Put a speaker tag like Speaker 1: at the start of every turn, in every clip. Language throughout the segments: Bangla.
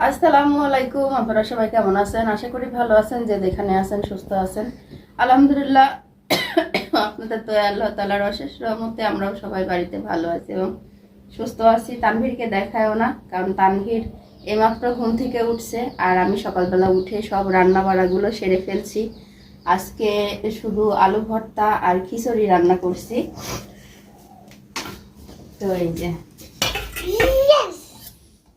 Speaker 1: আসসালামু আলাইকুম, আপনারা সবাই কেমন আছেন? আশা করি ভালো আছেন, যে যেখানে আছেন, সুস্থ আছেন। আলহামদুলিল্লাহ, আপনাদের তো আল্লাহ তালার অশেষ রহমতে আমরাও সবাই বাড়িতে ভালো আছি এবং সুস্থ আছি। তানভীরকে দেখায়ও না, কারণ তানভীর এইমাত্র ঘুম থেকে উঠছে আর আমি সকালবেলা উঠে সব রান্না বাড়াগুলো সেরে ফেলছি। আজকে শুধু আলু ভর্তা আর খিচুড়ি রান্না করছি। তো এই যে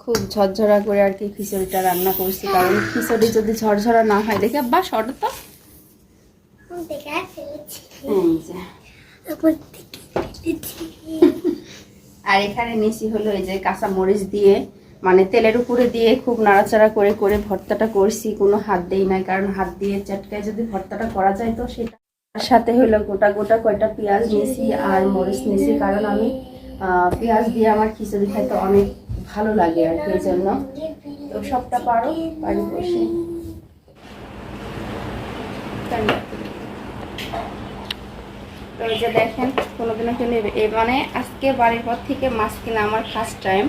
Speaker 1: খুব ঝরঝরা করে আর কি খিচুড়িটা রান্না করছি কারণ খিচুড়ি যদি ঝরঝরা না হয় দেখে বা শর্ট তো। আর এখানে নিচি হলো এই যে কাঁচা মরিচ দিয়ে মানে তেলের উপরে দিয়ে খুব নাড়াচাড়া করে করে ভর্তাটা করছি কোনো হাত দেই নাই কারণ হাত দিয়ে চটকায় যদি ভর্তাটা করা যায় তো সেটা তার সাথে হলো গোটা গোটা কয়টা পেঁয়াজ নিয়েছি আর মরিচ নিয়েছি কারণ আমি পেঁয়াজ দিয়ে আমার খিচুড়ি খাইতে অনেক ভালো লাগে আর কি জন্য। তো সবটা পারো, বাড়ি বসে। তো যে দেখেন, কোনোদিনও কিনে এ মানে আজকে বাড়ির পর থেকে মাছ কিনা আমার ফার্স্ট টাইম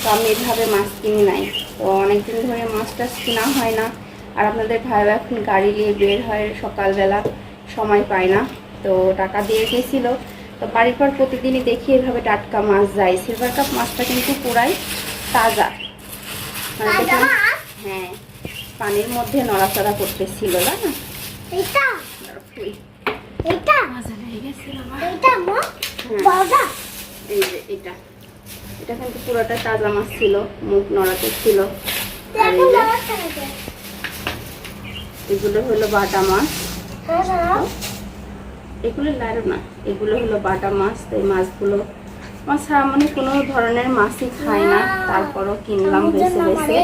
Speaker 1: তো আমি এভাবে মাছ কিনি নাই। তো অনেকদিন ধরে মাছ টাছ কেনা হয় না, আর আপনাদের ভাইরা এখন গাড়ি নিয়ে বের হয় সকালবেলা, সময় পায় না। তো টাকা দিয়ে গেছিল। তো বাড়ির পর প্রতিদিনই দেখি এভাবে টাটকা মাছ যায়। সিলভার কাপ মাছটা কিন্তু পুরাই তাজা। মানে হ্যাঁ পানির মধ্যে নড়াচড়া করতেছিল না হ্যাঁ। এই যে এটা। এটা কিন্তু পুরোটা তাজা মাছ ছিল মুখ নড়াতে ছিল। এগুলো হলো বাটা মাছ। এগুলো লাইরো না এগুলো হলো বাটা মাছ তো এই মাছগুলো মাছ ছাড়া মানে কোনো ধরনের মাছই খাই না। তারপরও কিনলাম বেছে বেছে।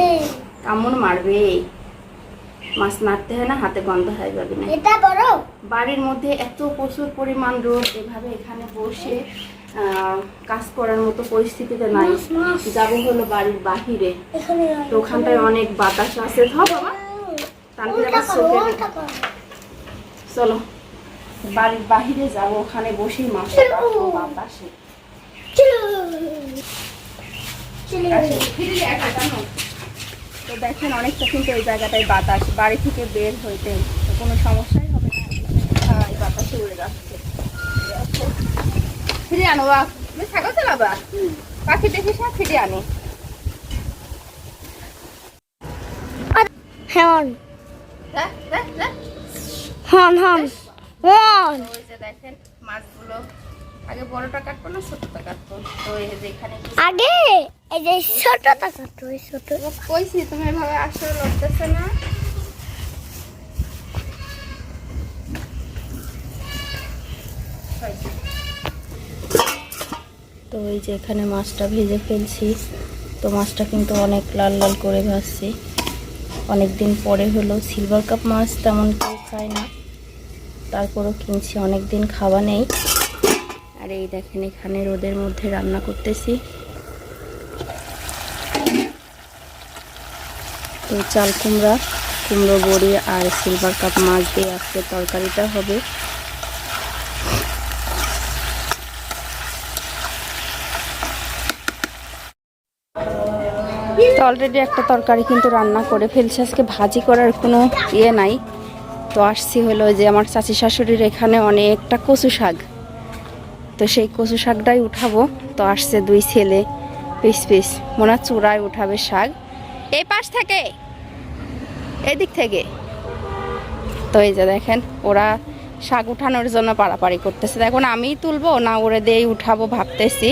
Speaker 1: কামড় মারবে। মাছ মারতে হয় না হাতে গন্ধ হয়ে যাবে না।
Speaker 2: এটা বড়?
Speaker 1: বাড়ির মধ্যে এত প্রচুর পরিমাণ রোদ এভাবে এখানে বসে কাজ করার মতো পরিস্থিতিতে নাই। যাব হলো বাড়ির বাহিরে। তো ওখানটায় অনেক বাতাস আছে। ধ বাবা। তানভীর আবার চোখে চলো। বাড়ির বাহিরে যাব ওখানে বসেই মাছ বাতাসে। তো দেখেন অনেকটা কিন্তু এই জায়গাটায় বাতাস বাড়ি থেকে বের হইতে কোনো সমস্যাই হবে না। হ্যাঁ, বাতাসে উড়ে যাচ্ছে। ফিরে আনো বা তুমি থাকো চালাবা? পাখি দেখে সব ফিরে আনো।
Speaker 2: হন।
Speaker 1: যা, যা, যা।
Speaker 2: হন হন। হন
Speaker 1: ওই দেখেন মাছগুলো আগে বড়টা কাটবো না ছোটটা কাটবো। তো এই যে এখানে
Speaker 2: আগে এই যে ছোটটা ছোট এই ছোট।
Speaker 1: কইছি তুমি এভাবে আসলে লড়তেছে না। তো এই যে এখানে মাছটা ভেজে ফেলছি। তো মাছটা কিন্তু অনেক লাল লাল করে ভাজছি। অনেক দিন পরে হলো সিলভার কাপ মাছ তেমন কেউ খায় না। তারপরও কিনছি অনেক দিন খাওয়া নেই। এই দেখেন, এখানে রোদের মধ্যে রান্না করতেছি। তো চাল কুমড়া, কুমড়ো বড়ি আর সিলভার কাপ মাছ দিয়ে আজকে তরকারিটা হবে। তো অলরেডি একটা তরকারি কিন্তু রান্না করে ফেলছি। আজকে ভাজি করার কোনো ইয়ে নাই। তো আসছি হলো যে আমার চাচি শাশুড়ির এখানে অনেকটা কচু শাক। তো সেই কচু শাকটাই উঠাবো। তো আসছে দুই ছেলে, পিস পিস। মনে হয় চূড়ায় উঠাবে শাক। এই পাশ থেকে, এদিক থেকে। তো এই যে দেখেন, ওরা শাক উঠানোর জন্য পাড়াপাড়ি করতেছে। দেখুন আমি তুলবো না, ওরে দিয়েই উঠাবো ভাবতেছি।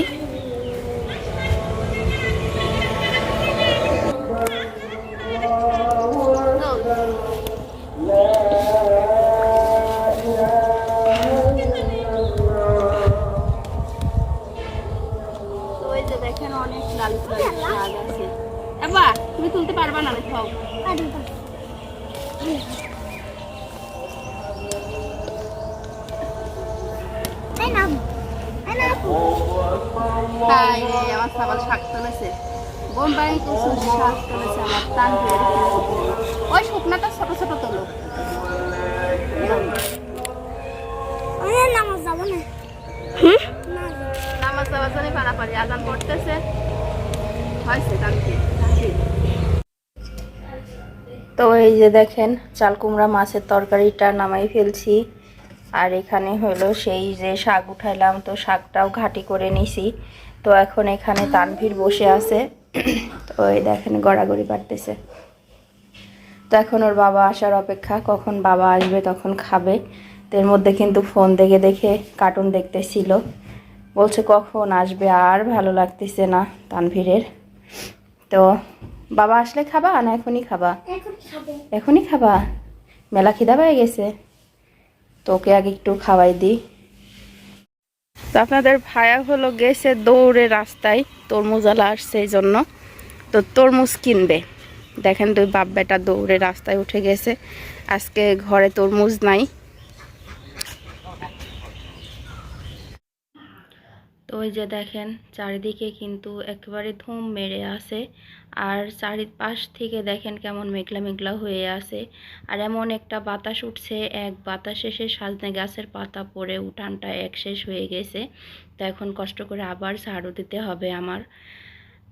Speaker 1: এবার তুমি তুলতে পারবা না খাও তাই আমার সবাই শাক তুলেছে। বোম্বাই কিছু শাক তুলেছে, আমার তো এই যে দেখেন, চাল কুমড়া মাছের তরকারিটা নামাই ফেলছি। আর এখানে হলো সেই যে শাক উঠাইলাম, তো শাকটাও ঘাটি করে নিছি। তো এখন এখানে তানভীর বসে আছে। তো এই দেখেন গড়াগড়ি পারতেছে তো এখন ওর বাবা আসার অপেক্ষা, কখন বাবা আসবে, তখন খাবে। তো এর মধ্যে কিন্তু ফোন দেখে দেখে কার্টুন দেখতেছিল। বলছে কখন আসবে, আর ভালো লাগতেছে না তানভীরের। তো বাবা আসলে খাবা না এখনই খাবা? এখনই খাবা। মেলা খিদা পেয়ে গেছে। তোকে আগে একটু খাওয়াই দিই তো আপনাদের ভায়া হলো গেছে দৌড়ে রাস্তায় তরমুজালা আসছে এই জন্য। তো তরমুজ কিনবে। দেখেন দুই বাপ বেটা দৌড়ে রাস্তায় উঠে গেছে। আজকে ঘরে তরমুজ নাই। ওই যে দেখেন, চারিদিকে কিন্তু একেবারে ধুম মেরে আছে। আর চারিপাশ থেকে দেখেন কেমন মেঘলা মেঘলা হয়ে আছে। আর এমন একটা বাতাস উঠছে, এক বাতাস এসে সাজনে গাছের পাতা পড়ে, উঠানটা এক শেষ হয়ে গেছে। তো এখন কষ্ট করে আবার ঝাড়ু দিতে হবে আমার।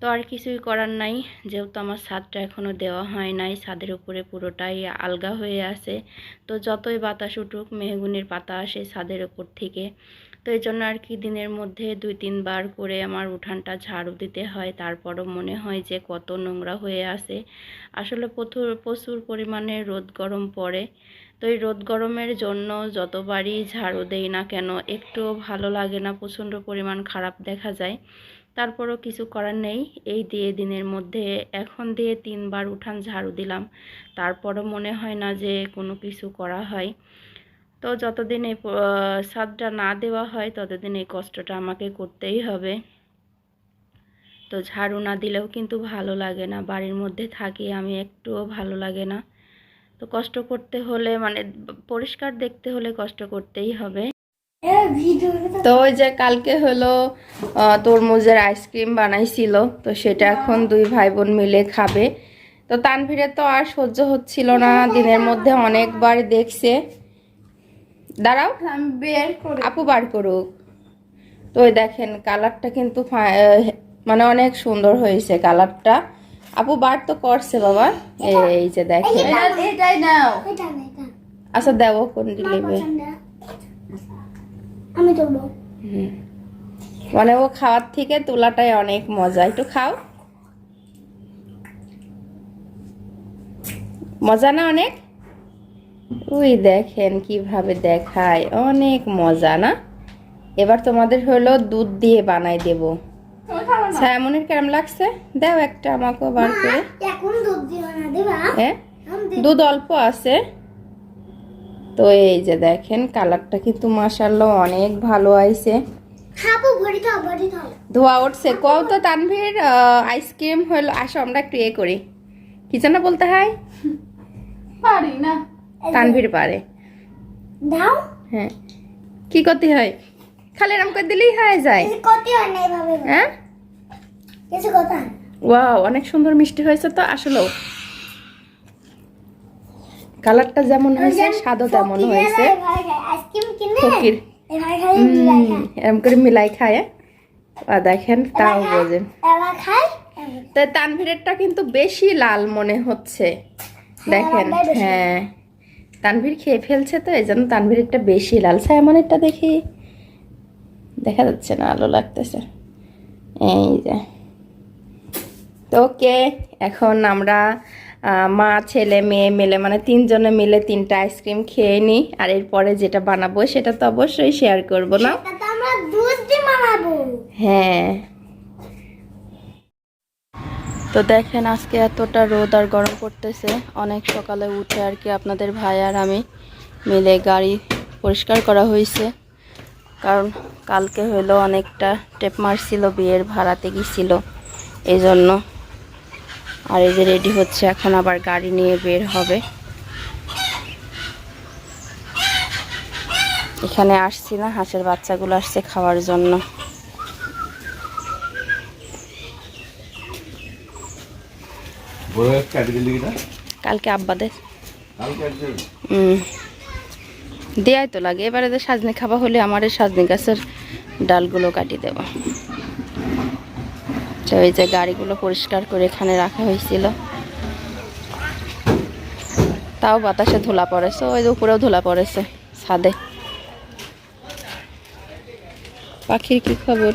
Speaker 1: তো আর কিছুই করার নাই। যেহেতু আমার ছাদটা এখনও দেওয়া হয় নাই, ছাদের উপরে পুরোটাই আলগা হয়ে আছে। তো যতই বাতাস উঠুক, মেহগুনির পাতা আসে ছাদের উপর থেকে। তো এই জন্য আর কি দিনের মধ্যে দুই তিনবার করে আমার উঠানটা ঝাড়ু দিতে হয়। তারপরও মনে হয় যে কত নোংরা হয়ে আছে। আসলে প্রচুর প্রচুর পরিমাণে রোদ গরম পড়ে। তো এই রোদ গরমের জন্য যতবারই ঝাড়ু দেই না কেন, একটুও ভালো লাগে না। প্রচণ্ড পরিমাণ খারাপ দেখা যায়। তারপরও কিছু করার নেই। এই দিয়ে দিনের মধ্যে এখন দিয়ে তিনবার উঠান ঝাড়ু দিলাম। তারপরও মনে হয় না যে কোনো কিছু করা হয়। তো যতদিন এই ছাদটা না দেওয়া হয়, ততদিন এই কষ্টটা আমাকে করতেই হবে। তো ঝাড়ু না দিলেও কিন্তু ভালো লাগে না। বাড়ির মধ্যে থাকি আমি একটুও ভালো লাগে না। তো কষ্ট করতে হলে মানে পরিষ্কার দেখতে হলে কষ্ট করতেই হবে। তো ওই যে কালকে হলো তরমুজের আইসক্রিম বানাইছিল তো সেটা এখন দুই ভাই বোন মিলে খাবে। তো তানভীরের তো আর সহ্য হচ্ছিল না দিনের মধ্যে অনেকবার দেখছে। দাঁড়াও আপু বার করুক। তো ওই দেখেন কালারটা কিন্তু ফা- মানে অনেক সুন্দর হয়েছে কালারটা আপু বার তো করছে বাবা। এই যে দেখেন। আচ্ছা দেবো কোন দিলিবে
Speaker 2: আমি তুলবো
Speaker 1: মানে ও খাওয়ার থেকে তোলাটাই অনেক মজা। একটু খাও। মজা না অনেক? ওই দেখেন কীভাবে দেখায়। অনেক মজা না? এবার তোমাদের হলো দুধ দিয়ে বানাই দেব। সায়ামনের কেমন লাগছে? দাও একটা আমাকে বার করে।
Speaker 2: এখন দুধ দিও না দিবা।
Speaker 1: হ্যাঁ? দুধ অল্প আছে। তো এই যে দেখেন কালারটা কিন্তু মাসাল্লাহ অনেক ভালো আইছে। ধোয়া উঠছে। কও তো তানভীর আইসক্রিম হলো আসো আমরা একটু এ করি। কি যেন বলতে হয়?
Speaker 2: পারি না।
Speaker 1: তানভীর পারে।
Speaker 2: দাও।
Speaker 1: হ্যাঁ। কি করতে হয়? খালি এরম করে দিলেই হয়ে যায়।
Speaker 2: কিছু হয় না এভাবে।
Speaker 1: হ্যাঁ?
Speaker 2: কিছু কথা হয়
Speaker 1: ওয়াও অনেক সুন্দর মিষ্টি হয়েছে তো আসলেও কালারটা যেমন হয়েছে স্বাদও তেমন হয়েছে। ফকির। করে মিলাই খায় আর দেখেন তাও বোঝেন।
Speaker 2: এবার খায় এবার
Speaker 1: তো তানভীরেরটা কিন্তু বেশি লাল মনে হচ্ছে। দেখেন হ্যাঁ। তানভীর খেয়ে ফেলছে তো এই জন্য তানভীরেরটা বেশি লাল। সাইমনেরটা দেখি। দেখা যাচ্ছে না আলো লাগতেছে। এই যে। ওকে এখন আমরা মা ছেলে মেয়ে মিলে মানে তিনজনে মিলে তিনটা আইসক্রিম খেয়ে নিই। আর এরপরে যেটা বানাবো সেটা তো অবশ্যই শেয়ার করব না? হ্যাঁ। তো দেখেন আজকে এতটা রোদ আর গরম পড়তেছে। অনেক সকালে উঠে আর কি আপনাদের ভাই আর আমি মিলে গাড়ি পরিষ্কার করা হয়েছে। কারণ কালকে হলো অনেকটা টেপ মারছিল বিয়ের ভাড়াতে গিয়েছিল। এই জন্য আর এই যে রেডি হচ্ছে এখন আবার গাড়ি নিয়ে বের হবে। এখানে আসছি না হাঁসের বাচ্চাগুলো আসছে খাওয়ার জন্য। কালকে আব্বাদের। দেয়াই তো লাগে। এবারে সাজনি খাওয়া হলে আমার এই সাজনি গাছের ডালগুলো কাটি দেব। তো ওই যে গাড়িগুলো পরিষ্কার করে এখানে রাখা হয়েছিল। তাও বাতাসে ধুলা পড়েছে, ওই যে উপরেও ধুলা পড়েছে ছাদে। পাখির কি খবর?